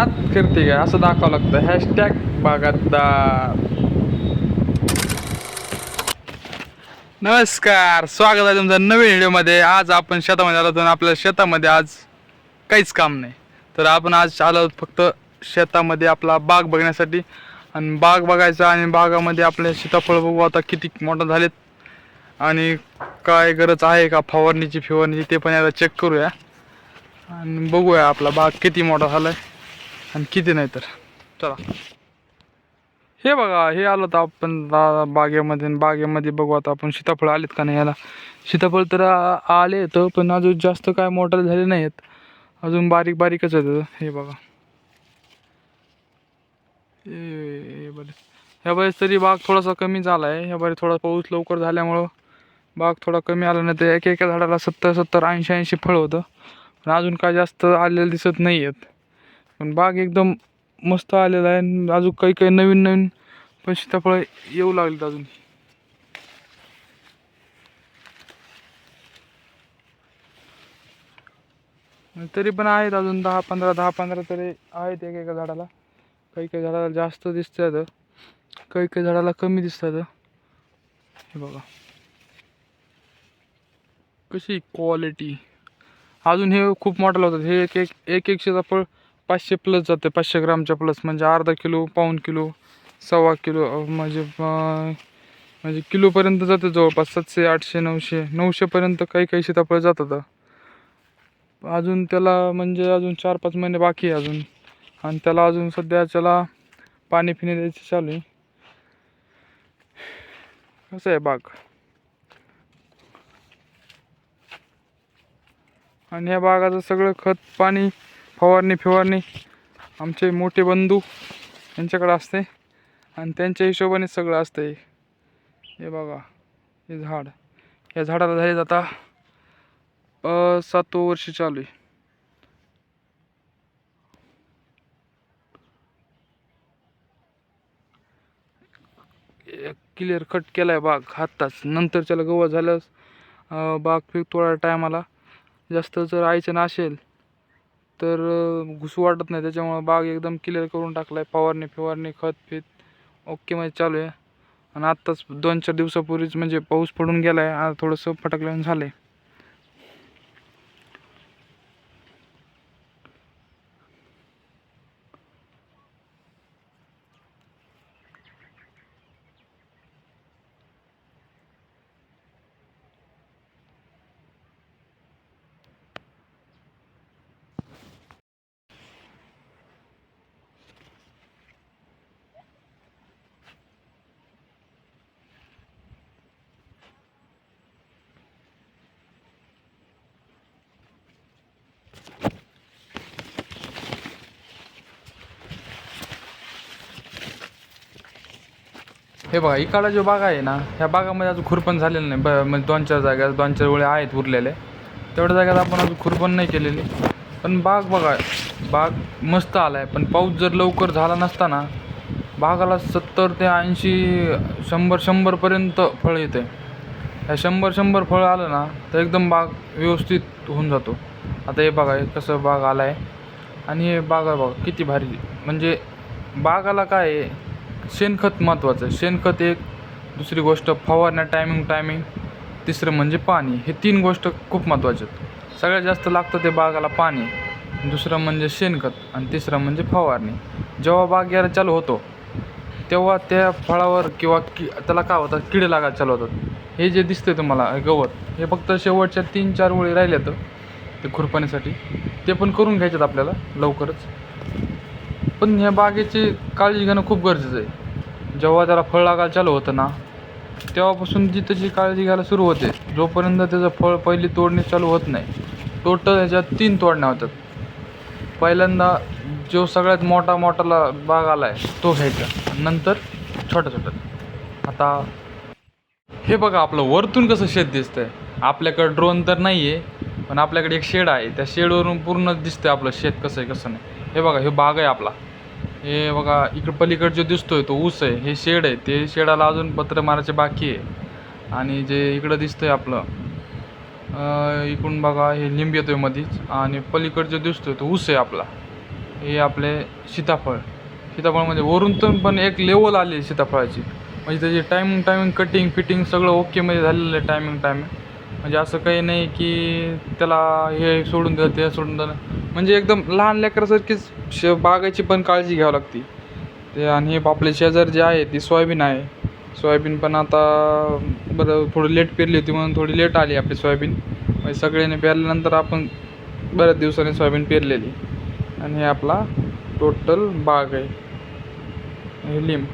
नात फिरते काय असं दाखवावं लागतं. हॅशटॅग बागायतदार नमस्कार. स्वागत आहे तुमचं नवीन व्हिडिओमध्ये. आज आपण शेतामध्ये आलो होतो आपल्या शेतामध्ये आज काहीच काम नाही. तर आपण आज आलो फक्त शेतामध्ये आपला बाग बघण्यासाठी. आणि बाग बघायचा आणि बागामध्ये आपले सीताफळ बघू आता किती मोठं झालेत. आणि काय गरज आहे का फवारणीची फिवारणीची ते पण याला चेक करूया. आणि बघूया आपला बाग किती मोठा झालाय. आणि किती नाही तर. चला. हे बघा हे आलो तर आपण बागेमध्ये बागेमध्ये बघू आता आपण सीताफळ आलेत का नाही याला. सीताफळ तर आले तर पण अजून जास्त काय मोटर झाले नाही आहेत. अजून बारीक बारीकच आहेत हे बघा. हे बरे. ह्या बरेच तरी बाग थोडासा कमी झाला आहे ह्या बरे थोडा पाऊस लवकर झाल्यामुळं बाग थोडा कमी आला नाही तर एका एका झाडाला सत्तर सत्तर ऐंशी ऐंशी फळ होतं. पण अजून काय जास्त आलेलं दिसत नाही आहेत. पण बाग एकदम मस्त आलेला आहे. अजून काही काही नवीन नवीन पण सीताफळ येऊ लागलेत अजून. तरी पण आहेत अजून दहा पंधरा दहा पंधरा तरी आहेत एका एका झाडाला. काही काही झाडाला जास्त दिसतात काही काही झाडाला कमी दिसतात हे बघा. कशी क्वालिटी अजून हे खूप मोठं होतात हे एक एक एक एक सीताफळ पाचशे प्लस जाते पाचशे ग्रामच्या प्लस म्हणजे अर्धा किलो पाऊण किलो सव्वा किलो म्हणजे म्हणजे किलोपर्यंत जाते जवळपास. सातशे आठशे नऊशे नऊशेपर्यंत काही काही सीताफळ जातात. अजून त्याला म्हणजे अजून चार पाच महिने बाकी आहे अजून. आणि त्याला अजून सध्या त्याला पाणी फिनी द्यायचं चालू आहे. कसं आहे बाग? आणि या बागाचं सगळं खत पाणी फवारणी फिवारणी. आमचे मोठे बंधू यांच्याकडे असते आणि त्यांच्या हिशोबाने सगळं असतं. हे बघा हे झाड. या झाडाला झाले आता अ, वर्ष चालू आहे. क्लिअर कट केलाय बाग हाताच नंतर त्याला गवत झाल्यास बाग पीक थोडा टायमाला. जास्त जर आयचं नसेल तर घुसू वाटत नाही. त्याच्यामुळं बाग एकदम क्लिअर करून टाकलाय. फवारणी फिवारणी खत फित ओके म्हणजे चालू आहे. आणि आत्ताच दोन चार दिवसापूर्वीच म्हणजे पाऊस पडून गेलाय. आता थोडंसं फटकल्यानं आहे हे बघा इकडला जो बाग आहे ना ह्या बागामध्ये अजून खुरपण झालेलं नाही. ब म्हणजे दोन चार जागा दोन चार वेळे आहेत उरलेले तेवढ्या जागेत आपण अजून खुरपण नाही केलेली. पण बाग बघा बाग मस्त आला आहे पण पाऊस जर लवकर झाला नसता ना बागाला सत्तर ते ऐंशी शंभर शंभरपर्यंत फळ येते ह्या शंभर शंभर फळ आलं ना तर एकदम बाग व्यवस्थित होऊन जातो. आता हे बघा कसं बाग आला आहे आणि हे बाग आहे बघा किती भारी. म्हणजे बागाला काय आहे शेणखत महत्त्वाचं आहे. शेणखत एक दुसरी गोष्ट फवारण्या टायमिंग टायमिंग तिसरं म्हणजे पाणी. हे तीन गोष्ट खूप महत्त्वाचे आहेत. सगळ्यात जास्त लागतं ते बागाला पाणी. दुसरं म्हणजे शेणखत आणि तिसरं म्हणजे फवारणी. जेव्हा बाग यायला चालू होतो तेव्हा त्या फळावर किंवा कि त्याला काय होतं किडे लागायला चालू होतात. हे जे दिसतंय तुम्हाला गवत हे फक्त शेवटच्या तीन चार वेळी राहिलेत ते खुरपणीसाठी. ते पण करून घ्यायच्यात आपल्याला लवकरच. पण ह्या बागेची काळजी घेणं खूप गरजेचं आहे. जेव्हा त्याला फळ लागायला चालू होतं ना तेव्हापासून जी त्याची काळजी घ्यायला सुरू होते जोपर्यंत त्याचं फळ पहिली तोडणी चालू होत नाही टोटल ह्याच्यात तीन तोडण्या होतात पहिल्यांदा जो सगळ्यात मोठा मोठाला बाग आला आहे तो घ्यायचा. नंतर छोटा छोटा. आता हे बघा आपलं वरतून कसं शेत दिसतंय. आपल्याकडं ड्रोन तर नाही आहे पण आपल्याकडे एक शेड आहे. त्या शेडवरून पूर्ण दिसतंय आपलं शेत कसं आहे कसं नाही. हे बघा हे बाग आहे आपला. हे बघा इकडं पलीकड जो दिसतोय तो ऊस आहे हे शेड आहे. ते शेडाला अजून पत्र मारायचे बाकी आहे. आणि जे इकडं दिसतंय आपलं इकडून बघा हे लिंब येतोय मधीच. आणि पलीकड जो दिसतोय तो ऊस आहे आपला. हे आपले सीताफळ. सीताफळ म्हणजे वरून तर पण एक लेवल आली आहे सीताफळाची. म्हणजे त्याची टायमिंग टायमिंग कटिंग फिटिंग सगळं ओकेमध्ये झालेलं आहे टायमिंग टायमिंग म्हणजे असं काही नाही की त्याला हे सोडून दिलं ते सोडून दिलं म्हणजे एकदम लहान लेकरासारखीच श बागाची पण काळजी घ्यावी लागते. ते आणि हे आपले शेजार जे आहे ती सोयाबीन आहे. सोयाबीन पण आता बरं थोडी लेट पेरली होती म्हणून थोडी लेट आली आपली सोयाबीन. म्हणजे सगळ्यांनी पेरल्यानंतर आपण बऱ्याच दिवसांनी सोयाबीन पेरलेली. आणि हे आपला टोटल बाग आहे. हे लिंब.